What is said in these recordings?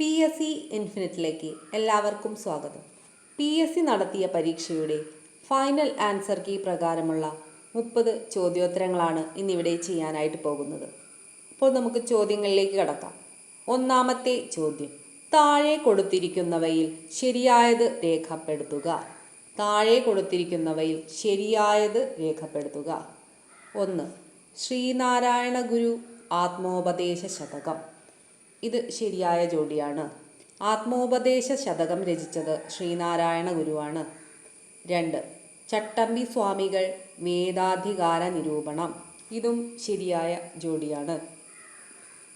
P S C ഇൻഫിനിറ്റിലേക്ക് എല്ലാവർക്കും സ്വാഗതം. P S C നടത്തിയ പരീക്ഷയുടെ ഫൈനൽ ആൻസർ കീ പ്രകാരമുള്ള മുപ്പത് ചോദ്യോത്തരങ്ങളാണ് ഇന്നിവിടെ ചെയ്യാനായിട്ട് പോകുന്നത്. അപ്പോൾ നമുക്ക് ചോദ്യങ്ങളിലേക്ക് കടക്കാം. ഒന്നാമത്തെ ചോദ്യം. താഴെ കൊടുത്തിരിക്കുന്നവയിൽ ശരിയായത് രേഖപ്പെടുത്തുക. താഴെ കൊടുത്തിരിക്കുന്നവയിൽ ശരിയായത് രേഖപ്പെടുത്തുക. ഒന്ന്. ശ്രീനാരായണ ഗുരു ആത്മോപദേശ ശതകം. ഇത് ശരിയായ ജോഡിയാണ്. ആത്മോപദേശ ശതകം രചിച്ചത് ശ്രീനാരായണ ഗുരുവാണ്. രണ്ട് ചട്ടമ്പി സ്വാമികൾ വേദാധികാര നിരൂപണം. ഇതും ശരിയായ ജോഡിയാണ്.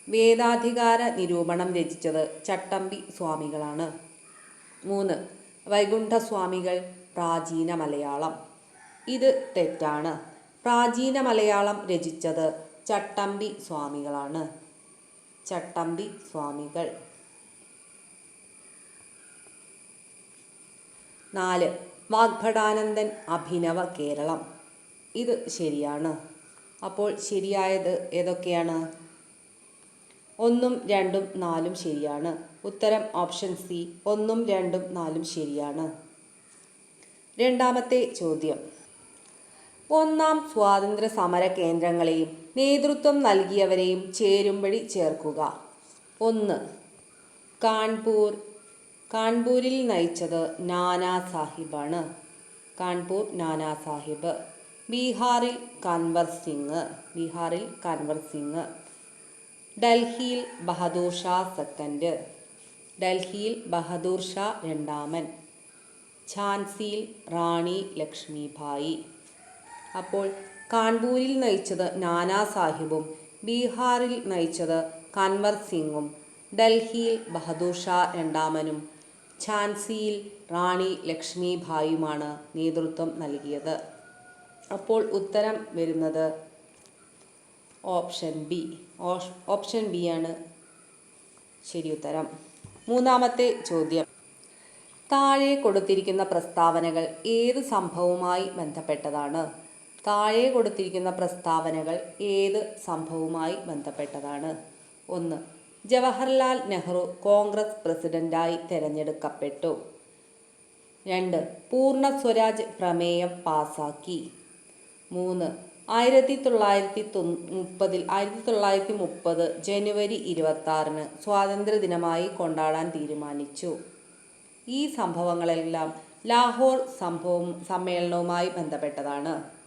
വേദാധികാര നിരൂപണം രചിച്ചത് ചട്ടമ്പി സ്വാമികളാണ്. മൂന്ന് വൈകുണ്ഠസ്വാമികൾ പ്രാചീന മലയാളം. ഇത് തെറ്റാണ്. പ്രാചീന മലയാളം രചിച്ചത് ചട്ടമ്പി സ്വാമികളാണ്. ചട്ടമ്പി സ്വാമികൾ. നാല് വാഗ്ഭടാനന്ദൻ അഭിനവ കേരളം. ഇത് ശരിയാണ്. അപ്പോൾ ശരിയായത് ഏതൊക്കെയാണ്? ഒന്നും രണ്ടും നാലും ശരിയാണ്. ഉത്തരം ഓപ്ഷൻ സി ഒന്നും രണ്ടും നാലും ശരിയാണ്. രണ്ടാമത്തെ ചോദ്യം. ഒന്നാം സ്വാതന്ത്ര്യ സമര കേന്ദ്രങ്ങളെയും നേതൃത്വം നൽകിയവരെയും ചേരുംപടി ചേർക്കുക. ഒന്ന് കാൺപൂർ. കാൺപൂരിൽ നയിച്ചത് നാനാ സാഹിബാണ്. കാൺപൂർ നാനാ സാഹിബ്. ബീഹാറിൽ കൻവർ സിംഗ്. ബീഹാറിൽ കൻവർ സിംഗ്. ഡൽഹിയിൽ ബഹദൂർ ഷാ സെക്കൻഡ്. ഡൽഹിയിൽ ബഹദൂർ ഷാ രണ്ടാമൻ. ഝാൻസിയിൽ റാണി ലക്ഷ്മിഭായി അപ്പോൾ കാൺപൂരിൽ നയിച്ചത് നാനാ സാഹിബും ബീഹാറിൽ നയിച്ചത് കൻവർ സിംഗും ഡൽഹിയിൽ ബഹദൂർ ഷാ രണ്ടാമനും ഝാൻസിയിൽ റാണി ലക്ഷ്മിഭായിയുമാണ് നേതൃത്വം നൽകിയത്. അപ്പോൾ ഉത്തരം വരുന്നത് ഓപ്ഷൻ ബി. ഓപ്ഷൻ ബി ആണ് ശരി ഉത്തരം. മൂന്നാമത്തെ ചോദ്യം. താഴെ കൊടുത്തിരിക്കുന്ന പ്രസ്താവനകൾ ഏത് സംഭവവുമായി ബന്ധപ്പെട്ടതാണ്? താഴെ കൊടുത്തിരിക്കുന്ന പ്രസ്താവനകൾ ഏത് സംഭവവുമായി ബന്ധപ്പെട്ടതാണ്? ഒന്ന് ജവഹർലാൽ നെഹ്റു കോൺഗ്രസ് പ്രസിഡന്റായി തെരഞ്ഞെടുക്കപ്പെട്ടു. രണ്ട് പൂർണ സ്വരാജ് പ്രമേയം പാസാക്കി. മൂന്ന് ആയിരത്തി തൊള്ളായിരത്തി തൊ മുപ്പതിൽ ആയിരത്തി തൊള്ളായിരത്തി മുപ്പത് ജനുവരി ഇരുപത്തി ആറിന് സ്വാതന്ത്ര്യ ദിനമായി കൊണ്ടാടാൻ തീരുമാനിച്ചു. ഈ സംഭവങ്ങളെല്ലാം ലാഹോർ സംഭവം സമ്മേളനവുമായി ബന്ധപ്പെട്ടതാണ്.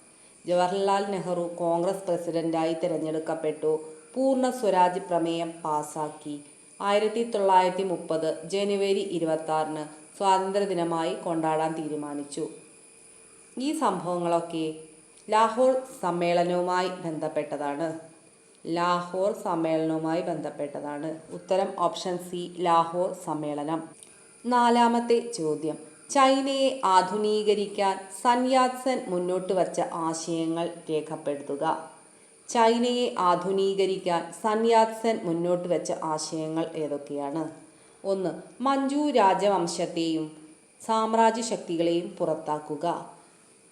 ജവഹർലാൽ നെഹ്റു കോൺഗ്രസ് പ്രസിഡന്റായി തിരഞ്ഞെടുക്കപ്പെട്ടു. പൂർണ സ്വരാജ് പ്രമേയം പാസാക്കി. ആയിരത്തി തൊള്ളായിരത്തി മുപ്പത് ജനുവരി ഇരുപത്തി സ്വാതന്ത്ര്യദിനമായി കൊണ്ടാടാൻ തീരുമാനിച്ചു. ഈ സംഭവങ്ങളൊക്കെ ലാഹോർ സമ്മേളനവുമായി ബന്ധപ്പെട്ടതാണ്. ലാഹോർ സമ്മേളനവുമായി ബന്ധപ്പെട്ടതാണ്. ഉത്തരം ഓപ്ഷൻ സി ലാഹോർ സമ്മേളനം. നാലാമത്തെ ചോദ്യം. ചൈനയെ ആധുനീകരിക്കാൻ സന്യാസൻ മുന്നോട്ട് വച്ച ആശയങ്ങൾ രേഖപ്പെടുത്തുക. ചൈനയെ ആധുനീകരിക്കാൻ സന്യാസൻ മുന്നോട്ട് വെച്ച ആശയങ്ങൾ ഏതൊക്കെയാണ്? ഒന്ന് മഞ്ജു രാജവംശത്തെയും സാമ്രാജ്യ ശക്തികളെയും പുറത്താക്കുക.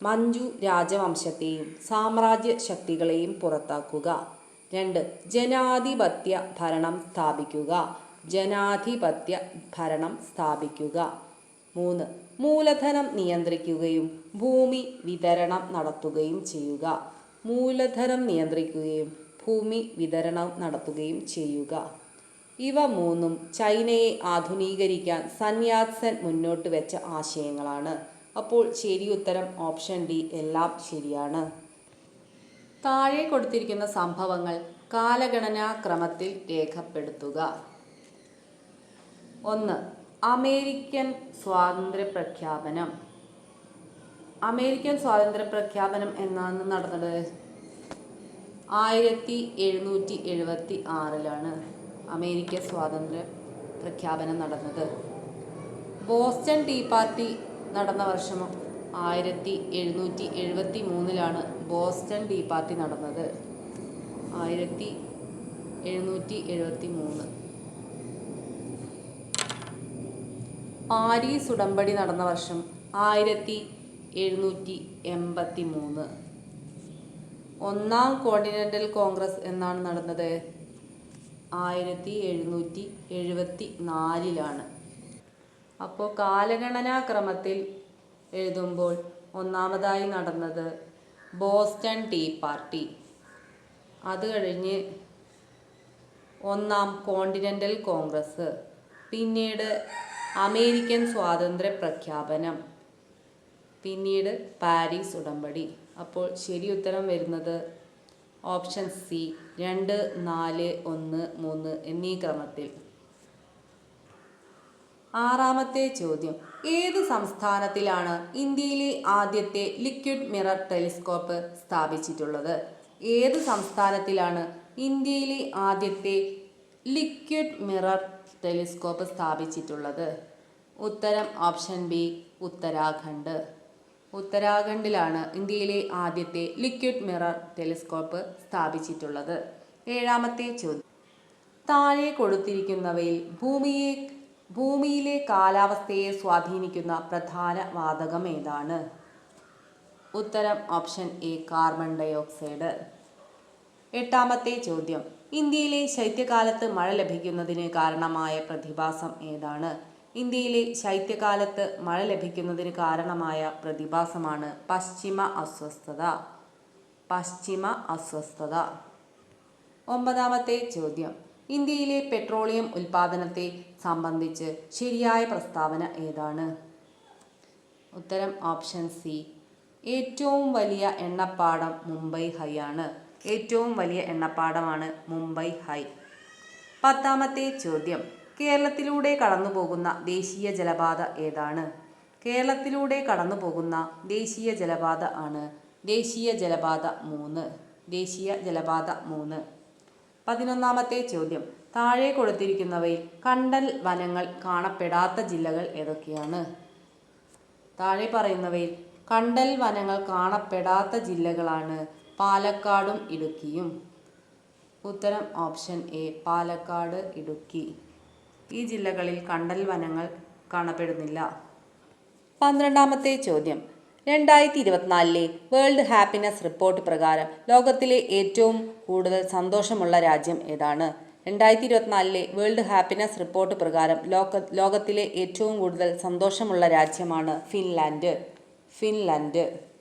മഞ്ജു രാജവംശത്തെയും സാമ്രാജ്യ ശക്തികളെയും പുറത്താക്കുക. രണ്ട് ജനാധിപത്യ ഭരണം സ്ഥാപിക്കുക. ജനാധിപത്യ ഭരണം സ്ഥാപിക്കുക. മൂന്ന്. മൂലധനം നിയന്ത്രിക്കുകയും ഭൂമി വിതരണം നടത്തുകയും ചെയ്യുക. മൂലധനം നിയന്ത്രിക്കുകയും ഭൂമി വിതരണം നടത്തുകയും ചെയ്യുക. ഇവ മൂന്നും ചൈനയെ ആധുനീകരിക്കാൻ സന്യാസൻ മുന്നോട്ട് വെച്ച ആശയങ്ങളാണ്. അപ്പോൾ ശരി ഉത്തരം ഓപ്ഷൻ ഡി എല്ലാം ശരിയാണ്. താഴെ കൊടുത്തിരിക്കുന്ന സംഭവങ്ങൾ കാലഗണനാക്രമത്തിൽ രേഖപ്പെടുത്തുക. ഒന്ന് അമേരിക്കൻ സ്വാതന്ത്ര്യ പ്രഖ്യാപനം അമേരിക്കൻ സ്വാതന്ത്ര്യ പ്രഖ്യാപനം എന്നാണ് നടന്നത്? ആയിരത്തി എഴുന്നൂറ്റി എഴുപത്തി ആറിലാണ് അമേരിക്ക സ്വാതന്ത്ര്യ പ്രഖ്യാപനം നടന്നത്. ബോസ്റ്റൺ ടീ പാർട്ടി നടന്ന വർഷം ആയിരത്തി എഴുന്നൂറ്റി എഴുപത്തി മൂന്നിലാണ് ബോസ്റ്റൺ ടീ പാർട്ടി നടന്നത്. ആയിരത്തി എഴുന്നൂറ്റി എഴുപത്തി മൂന്ന് പാരീസ് ഉടമ്പടി നടന്ന വർഷം ആയിരത്തി എഴുന്നൂറ്റി എൺപത്തി മൂന്ന് ഒന്നാം കോണ്ടിനെന്റൽ കോൺഗ്രസ് എന്നാണ് നടന്നത്. ആയിരത്തി എഴുന്നൂറ്റി എഴുപത്തി നാലിലാണ് അപ്പോൾ കാലഗണനാക്രമത്തിൽ എഴുതുമ്പോൾ ഒന്നാമതായി നടന്നത് ബോസ്റ്റൺ ടീ പാർട്ടി. അത് കഴിഞ്ഞ് ഒന്നാം കോണ്ടിനെന്റൽ കോൺഗ്രസ്. പിന്നീട് അമേരിക്കൻ സ്വാതന്ത്ര്യ പ്രഖ്യാപനം പിന്നീട് പാരീസ് ഉടമ്പടി. അപ്പോൾ ശരി ഉത്തരം വരുന്നത് ഓപ്ഷൻ സി രണ്ട് നാല് ഒന്ന് മൂന്ന് എന്നീ ക്രമത്തിൽ. ആറാമത്തെ ചോദ്യം ഏത് സംസ്ഥാനത്തിലാണ് ഇന്ത്യയിലെ ആദ്യത്തെ ലിക്വിഡ് മിറർ ടെലിസ്കോപ്പ് സ്ഥാപിച്ചിട്ടുള്ളത്? ഏത് സംസ്ഥാനത്തിലാണ് ഇന്ത്യയിലെ ആദ്യത്തെ ലിക്വിഡ് മിറർ ടെലിസ്കോപ്പ് സ്ഥാപിച്ചിട്ടുള്ളത്? ഉത്തരം ഓപ്ഷൻ ബി ഉത്തരാഖണ്ഡ്. ഉത്തരാഖണ്ഡിലാണ് ഇന്ത്യയിലെ ആദ്യത്തെ ലിക്വിഡ് മിറർ ടെലിസ്കോപ്പ് സ്ഥാപിച്ചിട്ടുള്ളത്. ഏഴാമത്തെ ചോദ്യം. താഴെ കൊടുത്തിരിക്കുന്നവയിൽ ഭൂമിയെ ഭൂമിയിലെ കാലാവസ്ഥയെ സ്വാധീനിക്കുന്ന പ്രധാന വാതകം ഏതാണ്? ഉത്തരം ഓപ്ഷൻ എ കാർബൺ ഡയോക്സൈഡ്. എട്ടാമത്തെ ചോദ്യം. ഇന്ത്യയിലെ ശൈത്യകാലത്ത് മഴ ലഭിക്കുന്നതിന് കാരണമായ പ്രതിഭാസം ഏതാണ്? ഇന്ത്യയിലെ ശൈത്യകാലത്ത് മഴ ലഭിക്കുന്നതിന് കാരണമായ പ്രതിഭാസമാണ് പശ്ചിമ അസ്വസ്ഥത. പശ്ചിമ അസ്വസ്ഥത. ഒമ്പതാമത്തെ ചോദ്യം. ഇന്ത്യയിലെ പെട്രോളിയം ഉൽപാദനത്തെ സംബന്ധിച്ച് ശരിയായ പ്രസ്താവന ഏതാണ്? ഉത്തരം ഓപ്ഷൻ സി. ഏറ്റവും വലിയ എണ്ണപ്പാടം മുംബൈ ഹൈ ആണ്. ഏറ്റവും വലിയ എണ്ണപ്പാടമാണ് മുംബൈ ഹൈ. പത്താമത്തെ ചോദ്യം. കേരളത്തിലൂടെ കടന്നുപോകുന്ന ദേശീയ ജലപാത ഏതാണ്? കേരളത്തിലൂടെ കടന്നുപോകുന്ന ദേശീയ ജലപാത ആണ് ദേശീയ ജലപാത മൂന്ന്. ദേശീയ ജലപാത മൂന്ന്. പതിനൊന്നാമത്തെ ചോദ്യം. താഴെ കൊടുത്തിരിക്കുന്നവയിൽ കണ്ടൽ വനങ്ങൾ കാണപ്പെടാത്ത ജില്ലകൾ ഏതൊക്കെയാണ്? താഴെ പറയുന്നവയിൽ കണ്ടൽ വനങ്ങൾ കാണപ്പെടാത്ത ജില്ലകളാണ് പാലക്കാടും ഇടുക്കിയും. ഉത്തരം ഓപ്ഷൻ എ പാലക്കാട് ഇടുക്കി. ഈ ജില്ലകളിൽ കണ്ടൽ വനങ്ങൾ കാണപ്പെടുന്നില്ല. പന്ത്രണ്ടാമത്തെ ചോദ്യം. രണ്ടായിരത്തി ഇരുപത്തിനാലിലെ വേൾഡ് ഹാപ്പിനെസ് റിപ്പോർട്ട് പ്രകാരം ലോകത്തിലെ ഏറ്റവും കൂടുതൽ സന്തോഷമുള്ള രാജ്യം ഏതാണ്? രണ്ടായിരത്തി ഇരുപത്തിനാലിലെ വേൾഡ് ഹാപ്പിനെസ് റിപ്പോർട്ട് പ്രകാരം ലോക ലോകത്തിലെ ഏറ്റവും കൂടുതൽ സന്തോഷമുള്ള രാജ്യമാണ് ഫിൻലാൻഡ്. ഫിൻലാൻഡ്.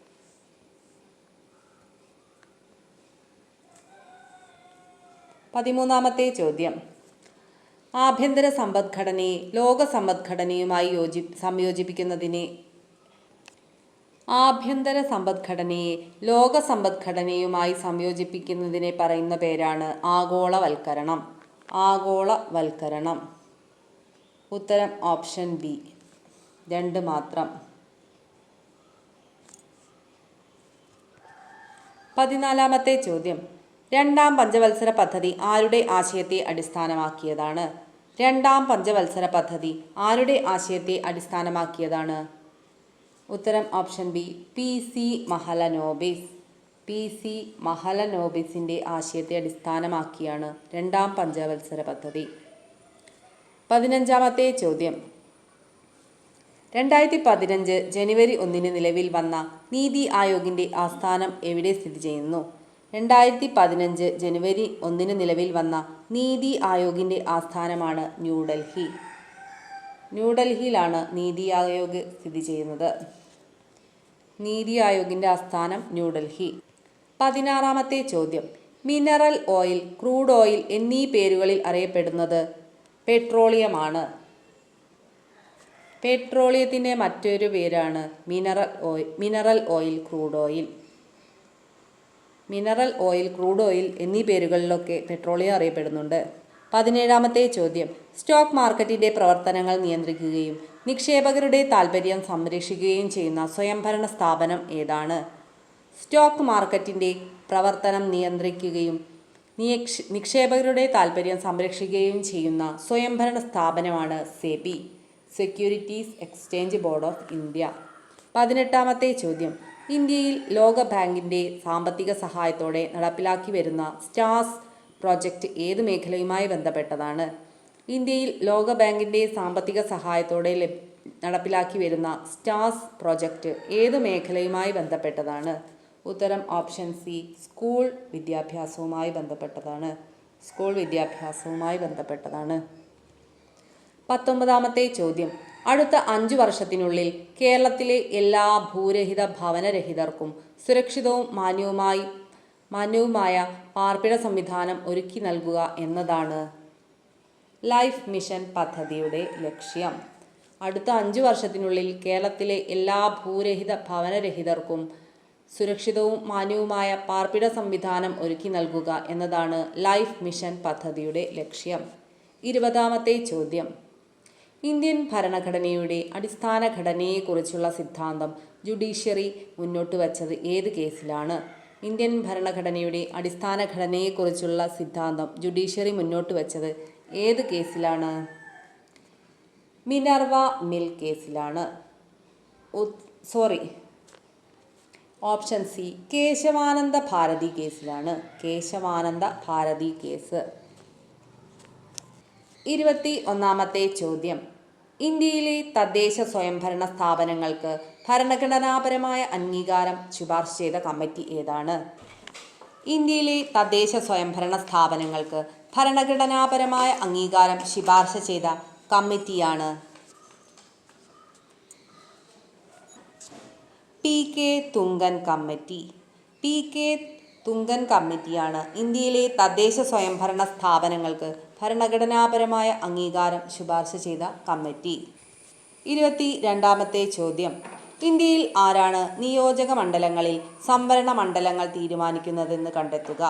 പതിമൂന്നാമത്തെ ചോദ്യം. ആഭ്യന്തര സമ്പദ്ഘടനയെ ലോക സമ്പദ്ഘടനയുമായി യോജി സംയോജിപ്പിക്കുന്നതിനെ ആഭ്യന്തര സമ്പദ്ഘടനയെ ലോക സമ്പദ്ഘടനയുമായി സംയോജിപ്പിക്കുന്നതിനെ പറയുന്ന പേരാണ് ആഗോളവൽക്കരണം. ആഗോളവൽക്കരണം. ഉത്തരം ഓപ്ഷൻ ബി. രണ്ട് മാത്രം. പതിനാലാമത്തെ ചോദ്യം. രണ്ടാം പഞ്ചവത്സര പദ്ധതി ആരുടെ ആശയത്തെ അടിസ്ഥാനമാക്കിയതാണ്? രണ്ടാം പഞ്ചവത്സര പദ്ധതി ആരുടെ ആശയത്തെ അടിസ്ഥാനമാക്കിയതാണ്? ഉത്തരം option B P C Mahalanobis. P C മഹലനോബിസിന്റെ ആശയത്തെ അടിസ്ഥാനമാക്കിയാണ് രണ്ടാം പഞ്ചവത്സര പദ്ധതി. പതിനഞ്ചാമത്തെ ചോദ്യം. രണ്ടായിരത്തി പതിനഞ്ച് ജനുവരി ഒന്നിന് നിലവിൽ വന്ന നീതി ആയോഗിന്റെ ആസ്ഥാനം എവിടെ സ്ഥിതി ചെയ്യുന്നു? രണ്ടായിരത്തി പതിനഞ്ച് ജനുവരി ഒന്നിന് നിലവിൽ വന്ന നീതി ആയോഗിന്റെ ആസ്ഥാനമാണ് ന്യൂഡൽഹി. ന്യൂഡൽഹിയിലാണ് നീതി ആയോഗ് സ്ഥിതി ചെയ്യുന്നത്. നീതി ആയോഗിന്റെ ആസ്ഥാനം ന്യൂഡൽഹി. പതിനാറാമത്തെ ചോദ്യം. മിനറൽ ഓയിൽ ക്രൂഡ് ഓയിൽ എന്നീ പേരുകളിൽ അറിയപ്പെടുന്നത് പെട്രോളിയമാണ്. പെട്രോളിയത്തിന്റെ മറ്റൊരു പേരാണ് mineral oil mineral oil crude oil. Mineral oil crude oil എന്നീ പേരുകളിലൊക്കെ പെട്രോളിയം അറിയപ്പെടുന്നുണ്ട്. പതിനേഴാമത്തെ ചോദ്യം. സ്റ്റോക്ക് മാർക്കറ്റിന്റെ പ്രവർത്തനങ്ങൾ നിയന്ത്രിക്കുകയും നിക്ഷേപകരുടെ താൽപ്പര്യം സംരക്ഷിക്കുകയും ചെയ്യുന്ന സ്വയംഭരണ സ്ഥാപനം ഏതാണ്? സ്റ്റോക്ക് മാർക്കറ്റിന്റെ പ്രവർത്തനം നിയന്ത്രിക്കുകയും നിക്ഷേപകരുടെ താൽപ്പര്യം സംരക്ഷിക്കുകയും ചെയ്യുന്ന സ്വയംഭരണ സ്ഥാപനമാണ് SEBI securities exchange board of India. പതിനെട്ടാമത്തെ ചോദ്യം. ഇന്ത്യയിൽ ലോകബാങ്കിന്റെ സാമ്പത്തിക സഹായത്തോടെ നടപ്പിലാക്കി വരുന്ന സ്റ്റാർസ് പ്രോജക്റ്റ് ഏത് മേഖലയുമായി ബന്ധപ്പെട്ടതാണ്? ഇന്ത്യയിൽ ലോകബാങ്കിന്റെ സാമ്പത്തിക സഹായത്തോടെ നടപ്പിലാക്കി വരുന്ന സ്റ്റാർസ് പ്രോജക്റ്റ് ഏത് മേഖലയുമായി ബന്ധപ്പെട്ടതാണ്? ഉത്തരം ഓപ്ഷൻ സി സ്കൂൾ വിദ്യാഭ്യാസവുമായി ബന്ധപ്പെട്ടതാണ്. സ്കൂൾ വിദ്യാഭ്യാസവുമായി ബന്ധപ്പെട്ടതാണ്. പത്തൊമ്പതാമത്തെ ചോദ്യം. അടുത്ത അഞ്ചു വർഷത്തിനുള്ളിൽ കേരളത്തിലെ എല്ലാ ഭൂരഹിത ഭവനരഹിതർക്കും സുരക്ഷിതവും മാന്യവുമായി മാന്യവുമായ പാർപ്പിട സംവിധാനം ഒരുക്കി നൽകുക എന്നതാണ് ലൈഫ് മിഷൻ പദ്ധതിയുടെ ലക്ഷ്യം. അടുത്ത അഞ്ചു വർഷത്തിനുള്ളിൽ കേരളത്തിലെ എല്ലാ ഭൂരഹിത ഭവനരഹിതർക്കും സുരക്ഷിതവും മാന്യവുമായ പാർപ്പിട സംവിധാനം ഒരുക്കി നൽകുക എന്നതാണ് ലൈഫ് മിഷൻ പദ്ധതിയുടെ ലക്ഷ്യം. ഇരുപതാമത്തെ ചോദ്യം. ഇന്ത്യൻ ഭരണഘടനയുടെ അടിസ്ഥാന ഘടനയെക്കുറിച്ചുള്ള സിദ്ധാന്തം ജുഡീഷ്യറി മുന്നോട്ട് വച്ചത് ഏത് കേസിലാണ്? ഇന്ത്യൻ ഭരണഘടനയുടെ അടിസ്ഥാന ഘടനയെക്കുറിച്ചുള്ള സിദ്ധാന്തം ജുഡീഷ്യറി മുന്നോട്ട് വച്ചത് ഏത് കേസിലാണ്? മിനർവ മിൽ കേസിലാണ്. Sorry. Option C Kesavananda Bharati കേസിലാണ്. കേശവാനന്ദ ഭാരതി കേസ്. ഇരുപത്തി ഒന്നാമത്തെ ചോദ്യം. ഇന്ത്യയിലെ തദ്ദേശ സ്വയംഭരണ സ്ഥാപനങ്ങൾക്ക് ഭരണഘടനാപരമായ അംഗീകാരം ശുപാർശ ചെയ്ത കമ്മിറ്റി ഏതാണ്? ഇന്ത്യയിലെ തദ്ദേശ സ്വയംഭരണ സ്ഥാപനങ്ങൾക്ക് ഭരണഘടനാപരമായ അംഗീകാരം ശുപാർശ ചെയ്ത കമ്മിറ്റിയാണ് P K Thungon committee. P K Thungon കമ്മിറ്റിയാണ് ഇന്ത്യയിലെ തദ്ദേശ സ്വയംഭരണ സ്ഥാപനങ്ങൾക്ക് ഭരണഘടനാപരമായ അംഗീകാരം ശുപാർശ ചെയ്ത കമ്മിറ്റി. ഇരുപത്തി രണ്ടാമത്തെ ചോദ്യം. ഇന്ത്യയിൽ ആരാണ് നിയോജക മണ്ഡലങ്ങളിൽ സംവരണ മണ്ഡലങ്ങൾ തീരുമാനിക്കുന്നതെന്ന് കണ്ടെത്തുക.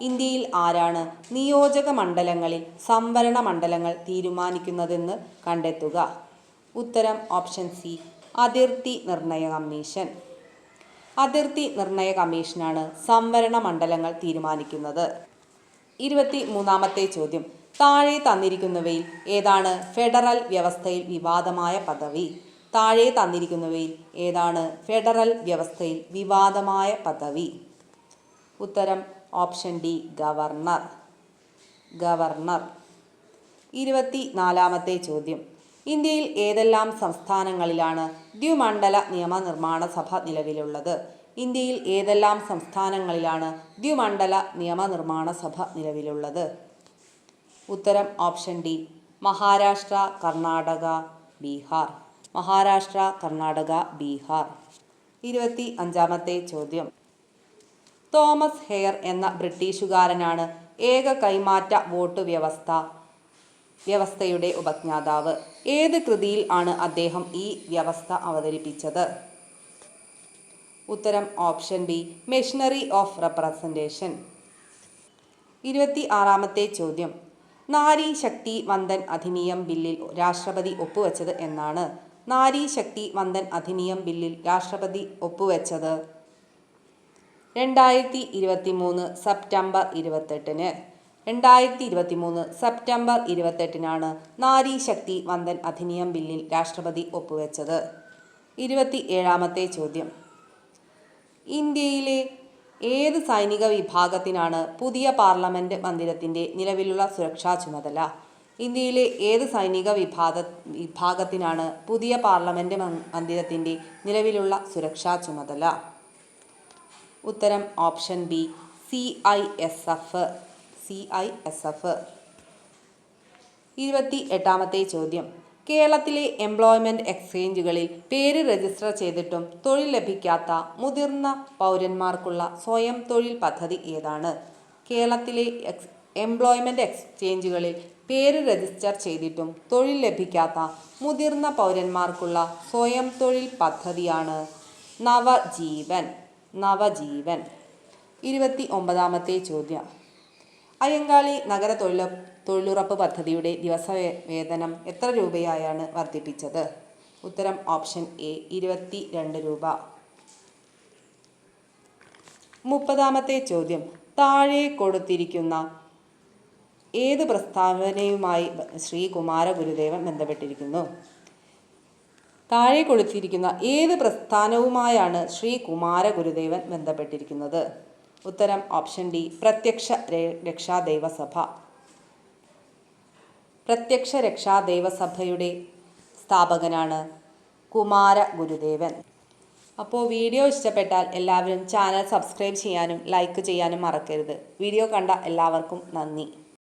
ഇന്ത്യയിൽ ആരാണ് നിയോജക മണ്ഡലങ്ങളിൽ സംവരണ മണ്ഡലങ്ങൾ തീരുമാനിക്കുന്നതെന്ന് കണ്ടെത്തുക. ഉത്തരം ഓപ്ഷൻ സി. അതിർത്തി നിർണയ കമ്മീഷൻ. അതിർത്തി നിർണയ കമ്മീഷനാണ് സംവരണ മണ്ഡലങ്ങൾ തീരുമാനിക്കുന്നത്. ഇരുപത്തി മൂന്നാമത്തെ ചോദ്യം. താഴെ തന്നിരിക്കുന്നവയിൽ ഏതാണ് ഫെഡറൽ വ്യവസ്ഥയിൽ വിവാദമായ പദവി? താഴെ തന്നിരിക്കുന്നവയിൽ ഏതാണ് ഫെഡറൽ വ്യവസ്ഥയിൽ വിവാദമായ പദവി? ഉത്തരം ഓപ്ഷൻ ഡി ഗവർണർ. ഗവർണർ. ഇരുപത്തി നാലാമത്തെ ചോദ്യം. ഇന്ത്യയിൽ ഏതെല്ലാം സംസ്ഥാനങ്ങളിലാണ് ദ്വിമണ്ഡല നിയമനിർമ്മാണ സഭ നിലവിലുള്ളത്? ഇന്ത്യയിൽ ഏതെല്ലാം സംസ്ഥാനങ്ങളിലാണ് ദ്വിമണ്ഡല നിയമനിർമ്മാണ സഭ നിലവിലുള്ളത്? ഉത്തരം ഓപ്ഷൻ ഡി മഹാരാഷ്ട്ര കർണാടക ബീഹാർ. മഹാരാഷ്ട്ര കർണാടക ബീഹാർ. ഇരുപത്തി അഞ്ചാമത്തെ ചോദ്യം. തോമസ് ഹെയർ എന്ന ബ്രിട്ടീഷുകാരനാണ് ഏക കൈമാറ്റ വോട്ട് വ്യവസ്ഥ വ്യവസ്ഥയുടെ ഉപജ്ഞാതാവ്. ഏത് കൃതിയിൽ ആണ് അദ്ദേഹം ഈ വ്യവസ്ഥ അവതരിപ്പിച്ചത്? ഉത്തരം option B machinery of representation ഇരുപത്തി ആറാമത്തെ ചോദ്യം. നാരി ശക്തി വന്ദൻ അധിനിയം ബില്ലിൽ രാഷ്ട്രപതി ഒപ്പുവെച്ചത് എന്നാണ്. നാരി ശക്തി വന്ദൻ അധിനിയം ബില്ലിൽ രാഷ്ട്രപതി ഒപ്പുവെച്ചത്. രണ്ടായിരത്തി ഇരുപത്തി മൂന്ന് സെപ്റ്റംബർ ഇരുപത്തെട്ടിന്. രണ്ടായിരത്തി ഇരുപത്തി മൂന്ന് സെപ്റ്റംബർ ഇരുപത്തെട്ടിനാണ് നാരി ശക്തി വന്ദൻ അധിനിയം ബില്ലിൽ രാഷ്ട്രപതി ഒപ്പുവെച്ചത്. ഇരുപത്തി ഏഴാമത്തെ ചോദ്യം. ഇന്ത്യയിലെ ഏത് സൈനിക വിഭാഗത്തിനാണ് പുതിയ പാർലമെന്റ് മന്ദിരത്തിന്റെ നിലവിലുള്ള സുരക്ഷാ ചുമതല? ഇന്ത്യയിലെ ഏത് സൈനിക വിഭാഗ വിഭാഗത്തിനാണ് പുതിയ പാർലമെന്റ് മന്ദിരത്തിന്റെ നിലവിലുള്ള സുരക്ഷാ ചുമതല? ഉത്തരം option B C I S F. C I S F ഇരുപത്തി എട്ടാമത്തെ ചോദ്യം. കേരളത്തിലെ എംപ്ലോയ്മെന്റ് എക്സ്ചേഞ്ചുകളിൽ പേര് രജിസ്റ്റർ ചെയ്തിട്ടും തൊഴിൽ ലഭിക്കാത്ത മുതിർന്ന പൗരന്മാർക്കുള്ള സ്വയം തൊഴിൽ പദ്ധതി ഏതാണ്? കേരളത്തിലെ എക്സ് എംപ്ലോയ്മെന്റ് എക്സ്ചേഞ്ചുകളിൽ പേര് രജിസ്റ്റർ ചെയ്തിട്ടും തൊഴിൽ ലഭിക്കാത്ത മുതിർന്ന പൗരന്മാർക്കുള്ള സ്വയം തൊഴിൽ പദ്ധതിയാണ് നവജീവൻ. നവജീവൻ. ഇരുപത്തി ഒമ്പതാമത്തെ ചോദ്യം. അയ്യങ്കാളി നഗര തൊഴില തൊഴിലുറപ്പ് പദ്ധതിയുടെ ദിവസ വേതനം എത്ര രൂപയായാണ് വർദ്ധിപ്പിച്ചത്? ഉത്തരം ഓപ്ഷൻ എ ഇരുപത്തി രണ്ട് രൂപ. മുപ്പതാമത്തെ ചോദ്യം. താഴെ കൊടുത്തിരിക്കുന്ന ഏത് പ്രസ്താവനയുമായി ശ്രീ കുമാര ഗുരുദേവൻ ബന്ധപ്പെട്ടിരിക്കുന്നു? താഴെ കൊടുത്തിരിക്കുന്ന ഏത് പ്രസ്ഥാനവുമായാണ് ശ്രീ കുമാര ഗുരുദേവൻ ബന്ധപ്പെട്ടിരിക്കുന്നത്? ഉത്തരം ഓപ്ഷൻ ഡി പ്രത്യക്ഷ രക്ഷാ ദൈവസഭ പ്രത്യക്ഷ രക്ഷാ ദൈവസഭയുടെ സ്ഥാപകനാണ് കുമാര ഗുരുദേവൻ. അപ്പോൾ വീഡിയോ ഇഷ്ടപ്പെട്ടാൽ എല്ലാവരും ചാനൽ സബ്സ്ക്രൈബ് ചെയ്യാനും ലൈക്ക് ചെയ്യാനും മറക്കരുത്. വീഡിയോ കണ്ട എല്ലാവർക്കും നന്ദി.